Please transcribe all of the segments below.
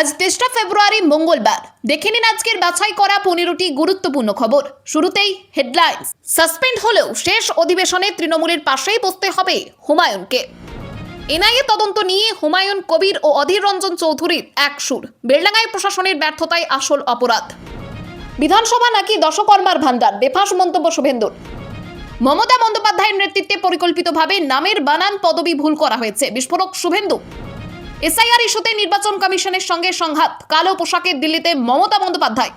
আজ তেসরা ফেব্রুয়ারি, মঙ্গলবার। দেখে নিন আজকের বাছাই করা পনেরোটি গুরুত্বপূর্ণ খবর। শুরুতেই হেডলাইন সাসপেন্ড হলেও শেষ অধিবেশনে তৃণমূলের পাশেই বসতে হবে হুমায়ুনকে। এনআইএ তদন্ত নিয়ে হুমায়ুন কবির ও অধীর রঞ্জন চৌধুরীর এক সুর। বেলডাঙ্গায় প্রশাসনের ব্যর্থতায় আসল অপরাধ। বিধানসভা নাকি দশকর্মার ভান্ডার বেফাস মন্তব্য শুভেন্দুর। মমতা বন্দ্যোপাধ্যায়ের নেতৃত্বে পরিকল্পিতভাবে নামের বানান পদবি ভুল করা হয়েছে। বিস্ফোরক শুভেন্দু। এসআইআর ইস্যুতে নির্বাচন কমিশনের সঙ্গে সংঘাত। কালো পোশাকে দিল্লিতে মমতা বন্দ্যোপাধ্যায়।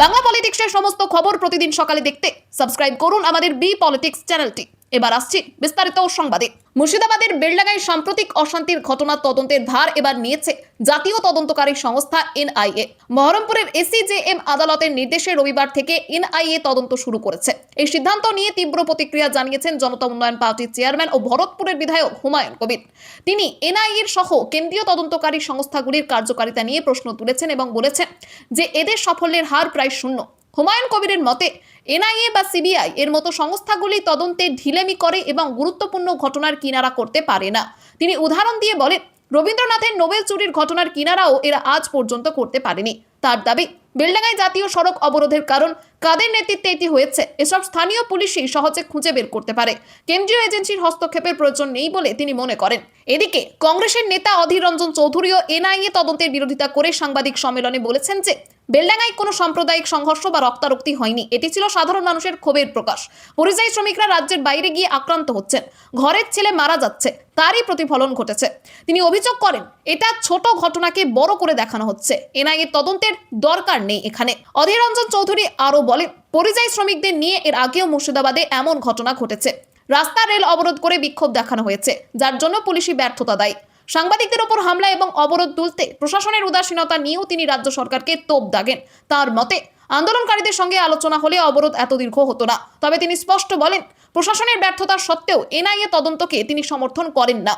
বাংলা পলিটিক্সের সমস্ত খবর প্রতিদিন সকালে দেখতে সাবস্ক্রাইব করুন আমাদের বি পলিটিক্স চ্যানেলটি। এবার আসছি বিস্তারিত সংবাদে। মুর্শিদাবাদের বেলডাঙ্গায় সাম্প্রতিক অশান্তির ঘটনার তদন্তের ভার এবার নিয়েছে জাতীয় তদন্তকারী সংস্থা এনআইএ। মহরমপুরের এসিজেএম আদালতের নির্দেশে রবিবার থেকে এনআইএ তদন্ত শুরু করেছে। এই সিদ্ধান্ত নিয়ে তীব্র প্রতিক্রিয়া জানিয়েছেন জনতা উন্নয়ন পার্টির চেয়ারম্যান ও ভরতপুরের বিধায়ক হুমায়ুন কবির। তিনি এনআইএর সহ কেন্দ্রীয় তদন্তকারী সংস্থাগুলির কার্যকারিতা নিয়ে প্রশ্ন তুলেছেন এবং বলেছেন যে এদের সাফল্যের হার প্রায় শূন্য। হুমায়ুন কবিরের মতে, এনআইএ বা সিবিআই এর মতো সংস্থাগুলি তদন্তে ঢিলেমি করে এবং গুরুত্বপূর্ণ ঘটনার কিনারা করতে পারে না। তিনি উদাহরণ দিয়ে বলেন, রবীন্দ্রনাথের নোবেল চুরির ঘটনার কিনারাও এরা আজ পর্যন্ত করতে পারেনি। তার দাবি, বেলডাঙ্গায় জাতীয় সড়ক অবরোধের কারণ কাদের নেতৃত্বে এটি হয়েছে, এসব স্থানীয় পুলিশই সহজে খুঁজে বের করতে পারে। কেন্দ্রীয় এজেন্সির হস্তক্ষেপের প্রয়োজন নেই বলে তিনি মনে করেন। এদিকে, কংগ্রেসের নেতা অধীর রঞ্জন চৌধুরীও এনআইএ তদন্তের বিরোধিতা করে সাংবাদিক সম্মেলনে বলেছেন যে বেলডাঙ্গায় কোনো সাম্প্রদায়িক সংঘর্ষ বা রক্তারক্তি হয়নি। এটি ছিল সাধারণ মানুষের ক্ষোভের প্রকাশ। পরিযায়ী শ্রমিকরা রাজ্যের বাইরে গিয়ে আক্রান্ত হচ্ছেন। ঘরের ছেলে মারা যাচ্ছে। তারই প্রতিফলন ঘটেছে। তিনি অভিযোগ করেন, এটা ছোট ঘটনাকে বড় করে দেখানো হচ্ছে। এনআইএ তদন্তের দরকার নেই এখানে। অধীর রঞ্জন চৌধুরী আরও বলেন, পরিযায়ী শ্রমিকদের নিয়ে এর আগেও মুর্শিদাবাদে এমন ঘটনা ঘটেছে। রাস্তা রেল অবরোধ করে বিক্ষোভ দেখানো হয়েছে, যার জন্য পুলিশি ব্যর্থতা দায়ী। সাংবাদিকদের ওপর হামলা এবং অবরোধ তুলতে প্রশাসনের উদাসীনতা নিয়েও তিনি রাজ্য সরকারকে তোপ দাগেন। তার মতে, আন্দোলনকারীদের সঙ্গে আলোচনা হলে অবরোধ এত দীর্ঘ হতো না। তবে তিনি স্পষ্ট বলেন, প্রশাসনের ব্যর্থতা সত্ত্বেও এনআইএ তদন্তকে তিনি সমর্থন করেন না।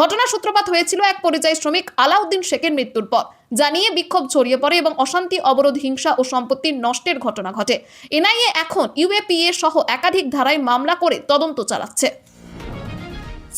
ঘটনার সূত্রপাত হয়েছিল এক পরিযায়ী শ্রমিক আলাউদ্দিন শেখের মৃত্যুর পর। জানিয়ে বিক্ষোভ ছড়িয়ে পড়ে এবং অশান্তি, অবরোধ, হিংসা ও সম্পত্তির নষ্টের ঘটনা ঘটে। এনআইএ এখন ইউএপিএ সহ একাধিক ধারায় মামলা করে তদন্ত চালাচ্ছে।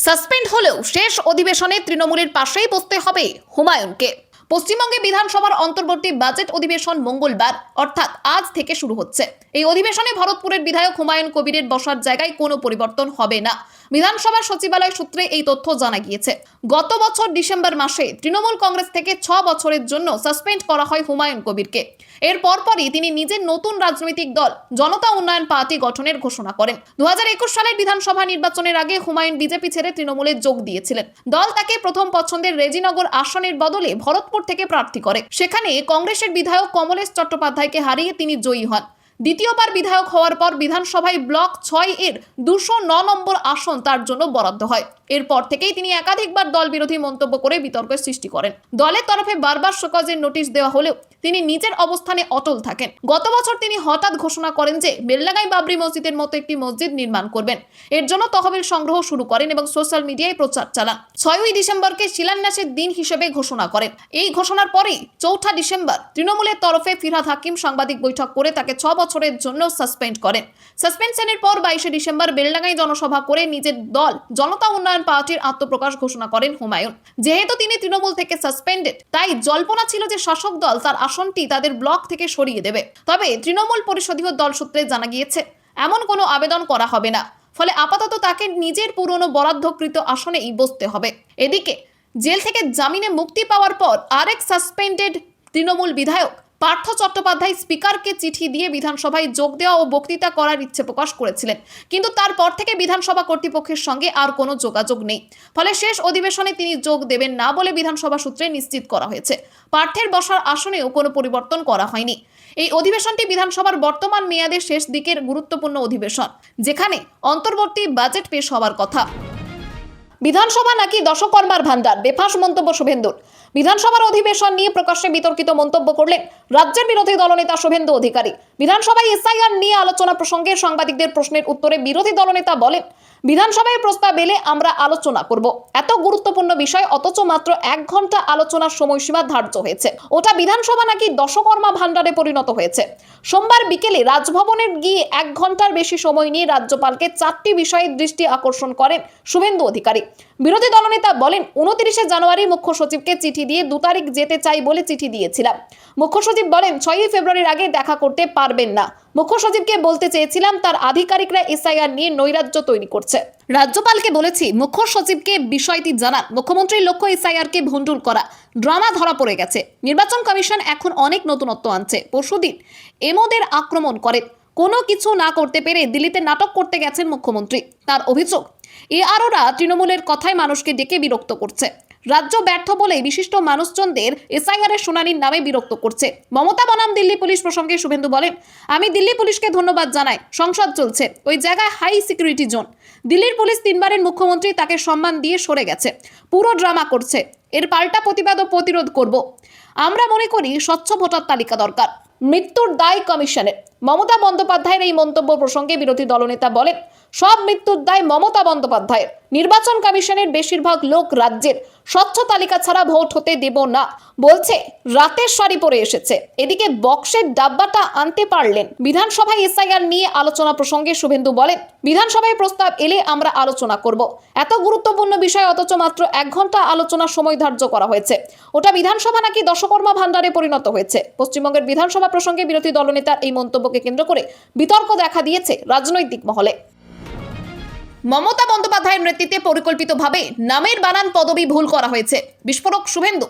সাসপেন্ড হলেও শেষ অধিবেশনে তৃণমূলের পাশেই বসতে হবে হুমায়ুনকে। পশ্চিমবঙ্গে বিধানসভার অন্তর্বর্তী বাজেট অধিবেশন মঙ্গলবার, অর্থাৎ আজ থেকে শুরু হচ্ছে। এই অধিবেশনে ভরতপুরের বিধায়ক হুমায়ুন কবিরের বসার জায়গায় কোনো পরিবর্তন হবে না। বিধানসভার সচিবালয় সূত্রে এই তথ্য জানা গিয়েছে। গত বছর ডিসেম্বর মাসে তৃণমূল কংগ্রেস থেকে ছ বছরের জন্য সাসপেন্ড করা হয় হুমায়ুন কবিরকে। এর পরপরই তিনি নিজের নতুন রাজনৈতিক দল জনতা উন্নয়ন পার্টি গঠনের ঘোষণা করেন। দু হাজার একুশ সালের বিধানসভা নির্বাচনের আগে হুমায়ুন বিজেপি ছেড়ে তৃণমূলে যোগ দিয়েছিলেন। দল তাকে প্রথম পছন্দের রেজিনগর আসনের বদলে ভরতপুর থেকে প্রার্থী করে। সেখানে কংগ্রেসের বিধায়ক কমলেশ চট্টোপাধ্যায়কে হারিয়ে তিনি জয়ী হন। দ্বিতীয়বার বিধায়ক হওয়ার পর বিধানসভায় ব্লক ছয় এর দুশো ন নম্বর আসন তার জন্য বরাদ্দ হয়। এরপর থেকেই তিনি একাধিকবার দল বিরোধী মন্তব্য করে বিতর্কের সৃষ্টি করেন। দলের তরফে বারবার শোকজের নোটিশ দেওয়া হলেও তিনি নিজের অবস্থানে অটল থাকেন। গত বছর তিনি হঠাৎ ঘোষণা করেন যে বেললাগাই বাবরি মসজিদের মতো একটি মসজিদ নির্মাণ করবেন। এর জন্য তহবিল সংগ্রহ শুরু করেন এবং সোশ্যাল মিডিয়ায় প্রচার চালান। ছয়ই ডিসেম্বরকে শিলান্যাসের দিন হিসেবে ঘোষণা করেন। এই ঘোষণার পরেই চৌঠা ডিসেম্বর তৃণমূলের তরফে ফিরহাদ হাকিম সাংবাদিক বৈঠক করে তাকে ছ বছরের জন্য সাসপেন্ড করেন। সাসপেনশনের পর বাইশে ডিসেম্বর বেলডাঙ্গাই জনসভা করে নিজের দল, জনতা উন্নয়ন পার্টির আত্মপ্রকাশ ঘোষণা করেন হুমায়ুন। যেহেতু তিনি তৃণমূল থেকে সাসপেন্ডেড তাই জল্পনা ছিল যে শাসক দল তার আসনটি তাদের ব্লক থেকে সরিয়ে দেবে। তবে তৃণমূল পরিষদীয় দল সূত্রে জানা গিয়েছে, এমন কোনো আবেদন করা হবে না। ফলে আপাতত তাকে নিজের পুরনো বরাদ্দকৃত আসনেই বসতে হবে। এদিকে, জেল থেকে জামিনে মুক্তি পাওয়ার পর আরেক সাসপেন্ডেড তৃণমূল বিধায়ক পার্থ চট্টোপাধ্যায় স্পিকারকে চিঠি দিয়ে বিধানসভায় যোগ দেওয়া ও বক্তৃতা করার ইচ্ছে প্রকাশ করেছিলেন। কিন্তু তারপর থেকে বিধানসভা কর্তৃপক্ষের সঙ্গে আর কোনো যোগাযোগ নেই। ফলে শেষ অধিবেশনে তিনি যোগ দেবেন না বলে বিধানসভা সূত্রে নিশ্চিত করা হয়েছে। পার্থের বসার আসনেও কোনো পরিবর্তন করা হয়নি। এই অধিবেশনটি বিধানসভার বর্তমান মেয়াদের শেষ দিকের গুরুত্বপূর্ণ অধিবেশন, যেখানে অন্তর্বর্তী বাজেট পেশ হওয়ার কথা। বিধানসভা নাকি দশকর্মার ভান্ডার বেফাস মন্তব্য শুভেন্দুর। বিধানসভার অধিবেশন নিয়ে প্রকাশ্যে বিতর্কিত মন্তব্য করলেন রাজ্যের বিরোধী দলনেতা শুভেন্দু অধিকারী। বিধানসভায় এসআইআর নিয়ে আলোচনা প্রসঙ্গে সাংবাদিকদের প্রশ্নের উত্তরে বিরোধী দলনেতা বলেন, বিধানসভায় প্রস্তাব এলে আমরা আলোচনা করব। এত গুরুত্বপূর্ণ বিষয়, অথচ মাত্র এক ঘণ্টা আলোচনার সময়সীমা ধার্য হয়েছে। ওটা বিধানসভা নাকি দশকর্মা ভাণ্ডারে পরিণত হয়েছে। সোমবার বিকেলে রাজভবনের গিয়ে এক ঘণ্টার বেশি সময় নিয়ে রাজ্যপালকে চারটি বিষয়ে দৃষ্টি আকর্ষণ করেন শুভেন্দু অধিকারী। বিরোধী দলনেতা বলেন, উনত্রিশে জানুয়ারি মুখ্য সচিবকে চিঠি দিয়ে দু তারিখ যেতে চাই বলে চিঠি দিয়েছিলাম। মুখ্য সচিব বলেন, ছয়ই ফেব্রুয়ারির আগে দেখা করতে পারবেন না। মুখ্য সচিবকে বলতে চেয়েছিলাম, তার আধিকারিকরা এসআইআর নিয়ে নৈরাজ্য তৈরি করছে। রাজ্যপালকে বলেছি, মুখ্য সচিবকে বিষয়টি জানান। মুখ্যমন্ত্রীর লক্ষ্য এসআইআর কে ভণ্ডুল করা। ড্রামা ধরা পড়ে গেছে। নির্বাচন কমিশন এখন অনেক নতুনত্ব আনছে। পরশুদিন এমোদের আক্রমণ করে কোনো কিছু না করতে পেরে দিল্লিতে নাটক করতে গেছেন মুখ্যমন্ত্রী। তার অভিযোগ এ আরোরা তৃণমূলের কথায় মানুষকে ডেকে বিরক্ত করছে। রাজ্য ব্যর্থ বলে বিশিষ্ট মানুষজনদের এসআইআর এর শুনানির নামে বিরক্ত করছে। মমতা বনাম দিল্লি পুলিশ প্রসঙ্গে শুভেন্দু বলেন, আমি দিল্লি পুলিশকে ধন্যবাদ জানাই, সংসদ চলছে, ওই জায়গায় হাই সিকিউরিটি জোন দিল্লির পুলিশ তিনবারের মুখ্যমন্ত্রী তাকে সম্মান দিয়ে সরে গেছে, পুরো ড্রামা করছে, এর পাল্টা প্রতিবাদ ও প্রতিরোধ করব। আমরা মনে করি স্বচ্ছ ভোটার তালিকা দরকার। মৃত্যুর দায় কমিশনের, মমতা বন্দ্যোপাধ্যায়ের এই মন্তব্য প্রসঙ্গে বিরোধী দলনেতা বলেন সব মৃত্যুর দায় মমতা বন্দ্যোপাধ্যায়ের। নির্বাচন কমিশনের বেশিরভাগ লোক রাজ্যের। স্বচ্ছ তালিকা ছাড়া ভোট হতে দেব না, বলছে রাতের শাড়ি পরে এসেছে। এদিকে বক্সের ডাব্বাটা আনতে পারলেন। বিধানসভায় এসআইআর নিয়ে আলোচনা প্রসঙ্গে শুভেন্দু বলেন, বিধানসভায় প্রস্তাব এলে আমরা আলোচনা করব। এত গুরুত্বপূর্ণ বিষয় অথচ মাত্র এক ঘণ্টা আলোচনা সময় ধার্য করা হয়েছে। ওটা বিধানসভা নাকি দশকর্মা ভাণ্ডারে পরিণত হয়েছে। পশ্চিমবঙ্গের বিধানসভা প্রসঙ্গে বিরোধী দলনেতার এই মন্তব্যকে কেন্দ্র করে বিতর্ক দেখা দিয়েছে রাজনৈতিক মহলে। মমতা বন্দ্যোপাধ্যায়ের নেতৃত্বে পরিকল্পিতভাবে নামের বানান পদবি ভুল করা হয়েছে। বিস্ফোরক শুভেন্দু।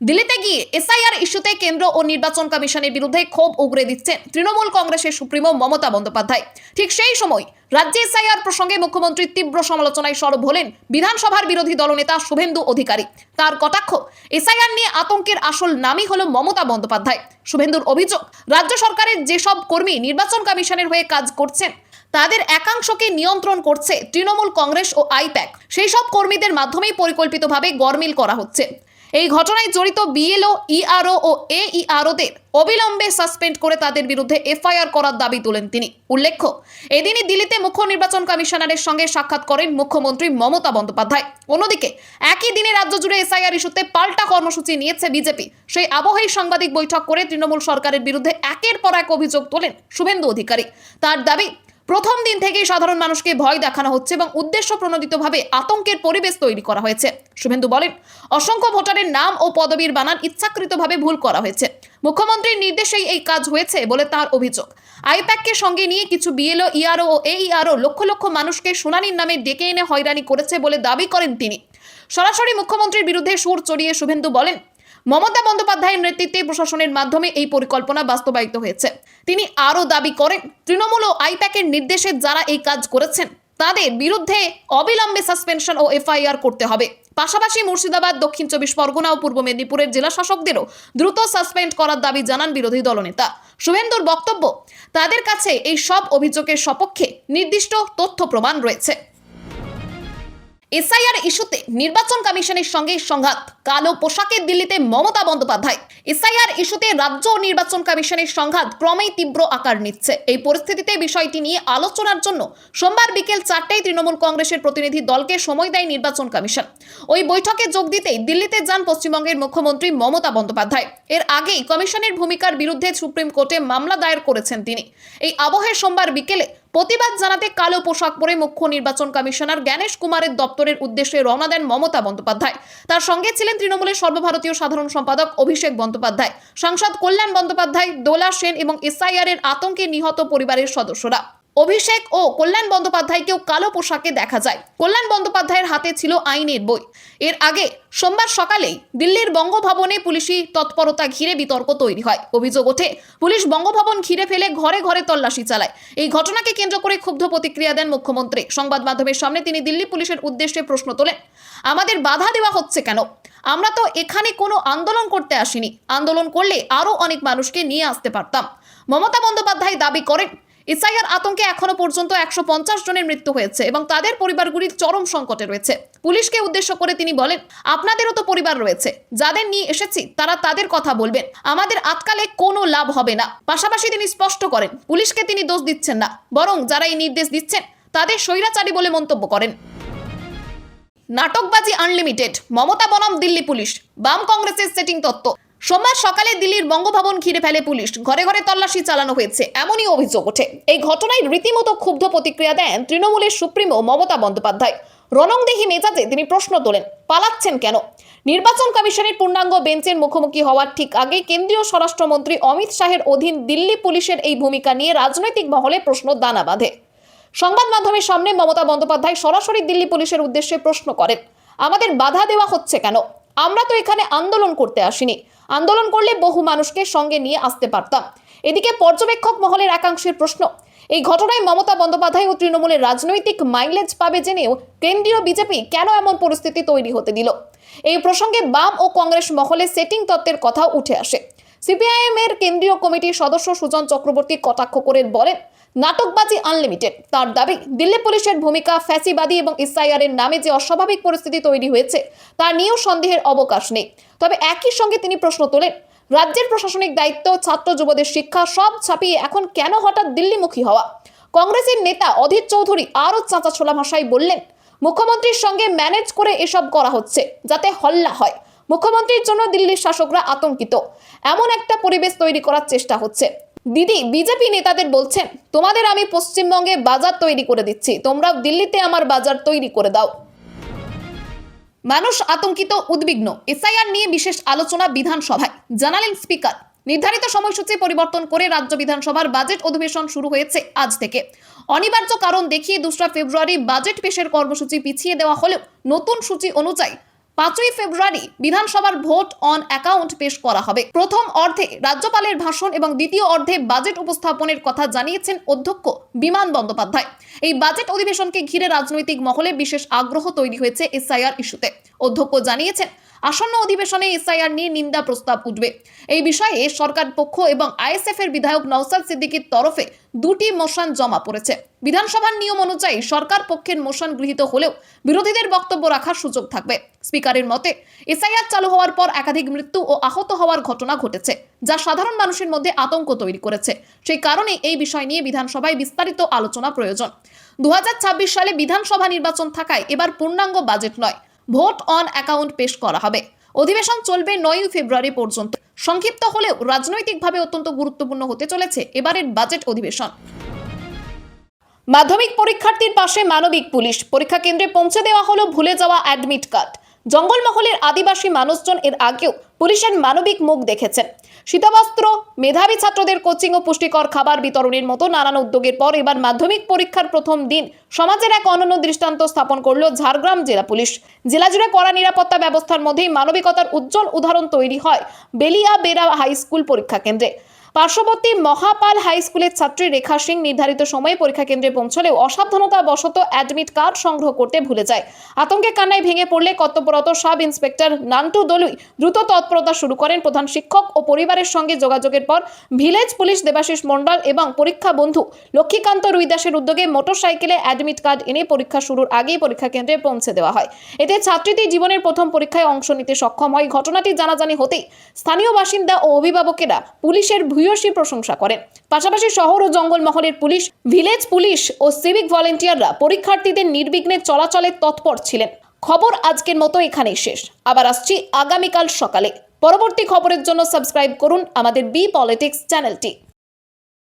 দিল্লিতে গিয়ে এসআইআর ইস্যুতে কেন্দ্র ও নির্বাচন কমিশনের বিরুদ্ধে ক্ষোভ উগরে দিচ্ছেন তৃণমূল কংগ্রেসের সুপ্রিমো মমতা বন্দ্যোপাধ্যায়। ঠিক সেই সময় রাজ্যে এসআইআর প্রসঙ্গে মুখ্যমন্ত্রীর তীব্র সমালোচনায় সরব হলেন বিধানসভার বিরোধী দলনেতা শুভেন্দু অধিকারী। তার কটাক্ষ, এসআইআর নিয়ে আতঙ্কের আসল নামই হল মমতা বন্দ্যোপাধ্যায়। শুভেন্দুর অভিযোগ, রাজ্য সরকারের যেসব কর্মী নির্বাচন কমিশনের হয়ে কাজ করছেন তাদের একাংশকে নিয়ন্ত্রণ করছে তৃণমূল কংগ্রেস ও আইপ্যাক। সেই সব কর্মীদের মাধ্যমেই পরিকল্পিতভাবে গরমিল করা হচ্ছে। এই ঘটনায় জড়িত বিএলও, ইআরও ও এইআরওদের অবিলম্বে সাসপেন্ড করে তাদের বিরুদ্ধে এফআইআর করার দাবি তোলেন তিনি। উল্লেখ্য, এদিনই দিল্লিতে মুখ্য নির্বাচন কমিশনারের সঙ্গে সাক্ষাৎ করেন মুখ্যমন্ত্রী মমতা বন্দ্যোপাধ্যায়। অন্যদিকে, একই দিনে রাজ্য জুড়ে এসআইআর ইস্যুতে পাল্টা কর্মসূচি নিয়েছে বিজেপি। সেই আবহেই সাংবাদিক বৈঠক করে তৃণমূল সরকারের বিরুদ্ধে একের পর এক অভিযোগ তোলেন শুভেন্দু অধিকারী। তার দাবি প্রথম দিন থেকেই সাধারণ মানুষকে ভয় দেখানো হচ্ছে এবং উদ্দেশ্য প্রণোদিতভাবে আতঙ্কের পরিবেশ তৈরি করা হয়েছে। শুভেন্দু বলেন, অসংখ্য ভোটারের নাম ও পদবীর বানান ইচ্ছাকৃতভাবে ভুল করা হয়েছে। মুখ্যমন্ত্রীর নির্দেশেই এই কাজ হয়েছে বলে তার অভিযোগ। আইপ্যাককে সঙ্গে নিয়ে কিছু বিএলও, ইআরও ও এইআরও লক্ষ লক্ষ মানুষকে শুনানির নামে ডেকে এনে হয়রানি করেছে বলে দাবি করেন তিনি। সরাসরি মুখ্যমন্ত্রীর বিরুদ্ধে সুর চড়িয়ে শুভেন্দু বলেন মমতা বন্দ্যোপাধ্যায়ের নেতৃত্বে প্রশাসনের মাধ্যমে এই পরিকল্পনা বাস্তবায়িত হয়েছে। তিনি আরও দাবি করেন, তৃণমূল ও আইপ্যাকের নির্দেশে যারা এই কাজ করেছেন, তাদের বিরুদ্ধে অবিলম্বে সাসপেনশন ও এফআইআর করতে হবে। পাশাপাশি মুর্শিদাবাদ, দক্ষিণ চব্বিশ পরগনা ও পূর্ব মেদিনীপুরের জেলা শাসকদেরও দ্রুত সাসপেন্ড করার দাবি জানান বিরোধী দলনেতা। শুভেন্দুর বক্তব্য, তাদের কাছে এই সব অভিযোগের সপক্ষে নির্দিষ্ট তথ্য প্রমাণ রয়েছে। এসআইআর ইস্যুতে নির্বাচন কমিশনের সঙ্গে সংঘাত। কালো পোশাকে দিল্লিতে মমতা বন্দ্যোপাধ্যায়। এসআইআর ইস্যুতে রাজ্য নির্বাচন কমিশনের সংঘাত ক্রমেই তীব্র আকার নিচ্ছে। এই পরিস্থিতিতে বিষয়টি নিয়ে আলোচনার জন্য সোমবার বিকেল চারটায় তৃণমূল কংগ্রেসের প্রতিনিধি দলকে সময় দেয় নির্বাচন কমিশন। ওই বৈঠকে যোগ দিতেই দিল্লিতে যান পশ্চিমবঙ্গের মুখ্যমন্ত্রী মমতা বন্দ্যোপাধ্যায়। এর আগেই কমিশনের ভূমিকার বিরুদ্ধে সুপ্রিম কোর্টে মামলা দায়ের করেছেন তিনি। এই আবহে সোমবার বিকেলে প্রতিবাদ জানাতে কালো পোশাক পরে মুখ্য নির্বাচন কমিশনার জ্ঞানেশ কুমারের দপ্তরের উদ্দেশ্যে রওনা দেন মমতা বন্দ্যোপাধ্যায়। তার সঙ্গে ছিলেন তৃণমূলের সর্বভারতীয় সাধারণ সম্পাদক অভিষেক বন্দ্যোপাধ্যায়। সাংসদ কল্যাণ বন্দ্যোপাধ্যায়, দোলা সেন এবং এসআইআর এর আতঙ্কে নিহত পরিবারের সদস্যরা। অভিষেক ও কল্যাণ বন্দ্যোপাধ্যায়কেও কালো পোশাকে দেখা যায়। কল্যাণ বন্দ্যোপাধ্যায়ের হাতে ছিল আইনের বই। এর আগে সোমবার সকালেই দিল্লির বঙ্গভবনে পুলিশি তৎপরতা ঘিরে বিতর্ক তৈরি হয়। অভিযোগ ওঠে, পুলিশ বঙ্গভবন ঘিরে ফেলে ঘরে ঘরে তল্লাশি চালায়। এই ঘটনাকে কেন্দ্র করে ক্ষুব্ধ প্রতিক্রিয়া দেন মুখ্যমন্ত্রী। সংবাদ মাধ্যমের সামনে তিনি দিল্লি পুলিশের উদ্দেশ্যে প্রশ্ন তোলেন, আমাদের বাধা দেওয়া হচ্ছে কেন? আমরা তো এখানে কোনো আন্দোলন করতে আসিনি। আন্দোলন করলে আরও অনেক মানুষকে নিয়ে আসতে পারতাম। মমতা বন্দ্যোপাধ্যায় দাবি করেন এসআইআর আতঙ্কে এখনও পর্যন্ত একশো পঞ্চাশ জনের মৃত্যু হয়েছে এবং তাদের পরিবারগুলি চরম সংকটে রয়েছে। পুলিশকে উদ্দেশ্য করে তিনি বলেন, আপনাদেরও তো পরিবার রয়েছে। যাদের নিয়ে এসেছি, তারা তাদের কথা বলবেন। আমাদের আতকালে কোনো লাভ হবে না। পাশাপাশি তিনি স্পষ্ট করেন, পুলিশকে তিনি দোষ দিচ্ছেন না। বরং যারা এই নির্দেশ দিচ্ছেন, তাদের স্বৈরাচারী বলে মন্তব্য করেন। নাটকবাজি আনলিমিটেড, মমতা বনাম দিল্লি পুলিশ, বাম কংগ্রেসের সেটিং তত্ত্ব। সোমবার সকালে দিল্লির বঙ্গভবন ঘিরে ফেলে পুলিশ। ঘরে ঘরে তল্লাশি চালানো হয়েছে, এমনই অভিযোগ ওঠে। এই ঘটনায় রীতিমতো ক্ষুব্ধ প্রতিক্রিয়া দেন তৃণমূলের সুপ্রিমো মমতা বন্দ্যোপাধ্যায়। রণংদেহী মেজাজে তিনি প্রশ্ন তোলেন, পালাচ্ছেন কেন? নির্বাচন কমিশনের পূর্ণাঙ্গ বেঞ্চের মুখোমুখি হওয়ার ঠিক আগে কেন্দ্রীয় স্বরাষ্ট্রমন্ত্রী অমিত শাহের অধীন দিল্লি পুলিশের এই ভূমিকা নিয়ে রাজনৈতিক মহলে প্রশ্ন দানা বাঁধে। সংবাদ মাধ্যমের সামনে মমতা বন্দ্যোপাধ্যায় সরাসরি দিল্লি পুলিশের উদ্দেশ্যে প্রশ্ন করেন, আমাদের বাধা দেওয়া হচ্ছে কেন? আমরা তো এখানে আন্দোলন করতে আসিনি। আন্দোলন করলে বহু মানুষকে সঙ্গে নিয়ে আসতে পারতাম। এদিকে পর্যবেক্ষক মহলের একাংশের প্রশ্ন, এই ঘটনায় মমতা বন্দ্যোপাধ্যায় ও তৃণমূলের রাজনৈতিক মাইলেজ পাবে জেনেও কেন্দ্রীয় বিজেপি কেন এমন পরিস্থিতি তৈরি হতে দিল? এই প্রসঙ্গে বাম ও কংগ্রেস মহলে সেটিং তত্ত্বের কথা উঠে আসে। সিপিআইএম এর কেন্দ্রীয় কমিটির সদস্য সুজন চক্রবর্তী কটাক্ষ করে বলেন নাটকবাজি আনলিমিটেড। তার দাবি, দিল্লি পুলিশের ভূমিকা ফ্যাসিবাদী এবং এর নামে যে অস্বাভাবিক পরিস্থিতি তৈরি হয়েছে, তা নিয়েও সন্দেহের অবকাশ নেই। তবে একই সঙ্গে তিনি প্রশ্ন তোলেন, রাজ্যের প্রশাসনিক দায়িত্ব, ছাত্র, যুবদের শিক্ষা, সব ছাপিয়ে এখন কেন হঠাৎ দিল্লিমুখী হওয়া? কংগ্রেসের নেতা অধীর চৌধুরী আরও চাঁচা ছোলা ভাষায় বললেন, মুখ্যমন্ত্রীর সঙ্গে ম্যানেজ করে এসব করা হচ্ছে, যাতে হল্লা হয়। মুখ্যমন্ত্রীর জন্য দিল্লির শাসকরা আতঙ্কিত। এমন একটা পরিবেশ তৈরি করার চেষ্টা হচ্ছে। দিদি, বিজেপি নেতাদের বলছেন, তোমাদের আমি পশ্চিমবঙ্গে বাজার তৈরি করে দিচ্ছি। তোমরাও দিল্লিতে আমার বাজার তৈরি করে দাও। মানুষ আতঙ্কিত, উদ্বিগ্ন। এসআইআর নিয়ে বিশেষ আলোচনা বিধানসভায়। জানালেন স্পিকার। নির্ধারিত সময়সূচি পরিবর্তন করে রাজ্য বিধানসভার বাজেট অধিবেশন শুরু হয়েছে আজ থেকে। অনিবার্য কারণ দেখিয়ে দোসরা ফেব্রুয়ারি বাজেট পেশের কর্মসূচি পিছিয়ে দেওয়া হলেও নতুন সূচি অনুযায়ী পাঁচই ফেব্রুয়ারি বিধানসভার ভোট অন অ্যাকাউন্ট পেশ করা হবে। প্রথম অর্ধে রাজ্যপালের ভাষণ এবং দ্বিতীয় অর্ধে বাজেট উপস্থাপনের কথা জানিয়েছেন অধ্যক্ষ বিমান বন্দ্যোপাধ্যায়। এই বাজেট অধিবেশনকে ঘিরে রাজনৈতিক মহলে বিশেষ আগ্রহ তৈরি হয়েছে এসআইআর ইস্যুতে। অধ্যক্ষ জানিয়েছেন আসন্ন অধিবেশনে এসআইআর নিয়ে নিন্দা প্রস্তাব উঠবে। এই বিষয়ে সরকার পক্ষ এবং আইএসএফ এর বিধায়ক নওসাদ সিদ্দিকীর তরফে দুটি মোশন জমা পড়েছে। বিধানসভার নিয়ম অনুযায়ী সরকার পক্ষের মোশন গৃহীত হলেও বিরোধীদের বক্তব্য রাখার সুযোগ থাকবে। স্পিকারের মতে, এসআইআর চালু হওয়ার পর একাধিক মৃত্যু ও আহত হওয়ার ঘটনা ঘটেছে, যা সাধারণ মানুষের মধ্যে আতঙ্ক তৈরি করেছে। সেই কারণে এই বিষয় নিয়ে বিধানসভায় বিস্তারিত আলোচনা প্রয়োজন। দু হাজার ছাব্বিশ সালে বিধানসভা নির্বাচন থাকায় এবার পূর্ণাঙ্গ বাজেট নয়। ভোট অন অ্যাকাউন্ট পেশ করা হবে। অধিবেশন চলবে নয়ই ফেব্রুয়ারি পর্যন্ত। সংক্ষিপ্ত হলেও রাজনৈতিকভাবে অত্যন্ত গুরুত্বপূর্ণ হতে চলেছে এবারের বাজেট অধিবেশন। মাধ্যমিক পরীক্ষার্থীর পাশে মানবিক পুলিশ। পরীক্ষা কেন্দ্রে পৌঁছে দেওয়া হলো ভুলে যাওয়া অ্যাডমিট কার্ড। জঙ্গলমহলের আদিবাসী মানুষজন এর আগেও পুলিশের মানবিক মুখ দেখেছেন। শীতবস্ত্র, মেধাবী ছাত্রদের কোচিং ও পুষ্টিকর খাবার বিতরণের মতো নানান উদ্যোগের পর এবার মাধ্যমিক পরীক্ষার প্রথম দিন সমাজের এক অনন্য দৃষ্টান্ত স্থাপন করল ঝাড়গ্রাম জেলা পুলিশ। জেলা জুড়ে কড়া নিরাপত্তা ব্যবস্থার মধ্যেই মানবিকতার উজ্জ্বল উদাহরণ তৈরি হয় বেলিয়া বেরা হাই স্কুল পরীক্ষা কেন্দ্রে। পার্শ্ববর্তী মহাপাল হাই স্কুলের ছাত্রী রেখা সিং নির্ধারিত সময়ে পরীক্ষা কেন্দ্রে পৌঁছলেও অসাবধানতা বশত অ্যাডমিট কার্ড সংগ্রহ করতে ভুলে যায়। আতঙ্কে কান্নায় ভেঙে পড়লে কর্তব্যরত সাব ইন্সপেক্টর নান্টু দলুই দ্রুত তৎপরতা শুরু করেন প্রধান শিক্ষক ও পরিবারের সঙ্গে যোগাযোগের পর ভিলেজ পুলিশ দেবাশিস মণ্ডল এবং পরীক্ষা বন্ধু লক্ষ্মীকান্ত রুইদাসের উদ্যোগে মোটরসাইকেলে অ্যাডমিট কার্ড এনে পরীক্ষা শুরুর আগেই পরীক্ষা কেন্দ্রে পৌঁছে দেওয়া হয়। এতে ছাত্রীটি জীবনের প্রথম পরীক্ষায় অংশ নিতে সক্ষম হয়। ঘটনাটি জানাজানি হতেই স্থানীয় বাসিন্দা ও অভিভাবকেরা পুলিশের ভূয়সী প্রশংসা করেন পাশাপাশি শহর ও জঙ্গলমহলের পুলিশ, ভিলেজ পুলিশ ও সিভিক ভলেন্টিয়াররা পরীক্ষার্থীদের নির্বিঘ্নে চলাচলে তৎপর ছিলেন। খবর আজকের মতো এখানেই শেষ। আবার আসছি আগামীকাল সকালে। পরবর্তী খবরের জন্য সাবস্ক্রাইব করুন আমাদের বি পলিটিক্স চ্যানেলটি।